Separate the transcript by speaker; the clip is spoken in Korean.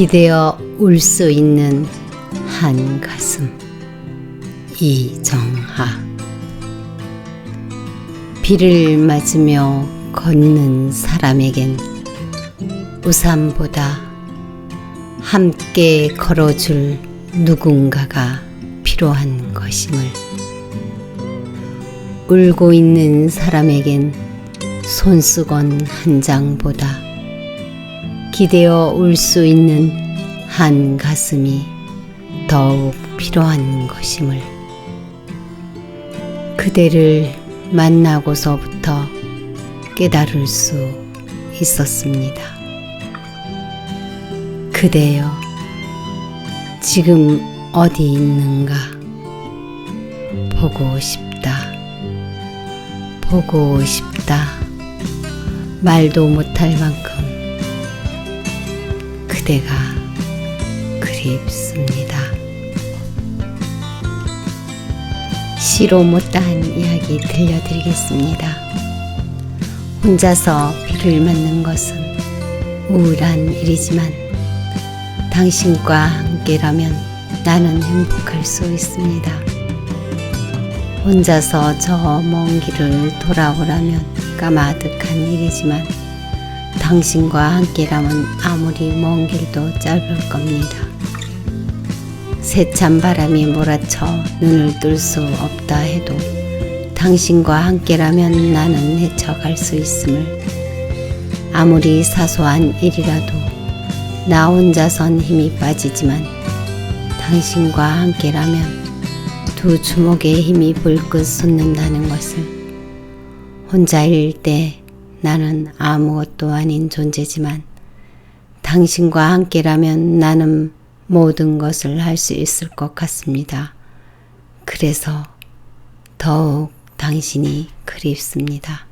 Speaker 1: 기대어 울 수 있는 한 가슴. 이정하. 비를 맞으며 걷는 사람에겐 우산보다 함께 걸어줄 누군가가 필요한 것임을. 울고 있는 사람에겐 손수건 한 장보다 기대어 울 수 있는 한 가슴이 더욱 필요한 것임을 그대를 만나고서부터 깨달을 수 있었습니다. 그대여, 지금 어디 있는가? 보고 싶다. 보고 싶다. 말도 못할 만큼 그대가 그립습니다. 시로 못다한 이야기 들려드리겠습니다. 혼자서 비를 맞는 것은 우울한 일이지만 당신과 함께라면 나는 행복할 수 있습니다. 혼자서 저 먼 길을 돌아오라면 까마득한 일이지만 당신과 함께라면 아무리 먼 길도 짧을 겁니다. 세찬 바람이 몰아쳐 눈을 뜰 수 없다 해도 당신과 함께라면 나는 헤쳐갈 수 있음을 아무리 사소한 일이라도 나 혼자선 힘이 빠지지만 당신과 함께라면 두 주먹의 힘이 불끈 솟는다는 것을 혼자일 때 나는 아무것도 아닌 존재지만 당신과 함께라면 나는 모든 것을 할 수 있을 것 같습니다. 그래서 더욱 당신이 그립습니다.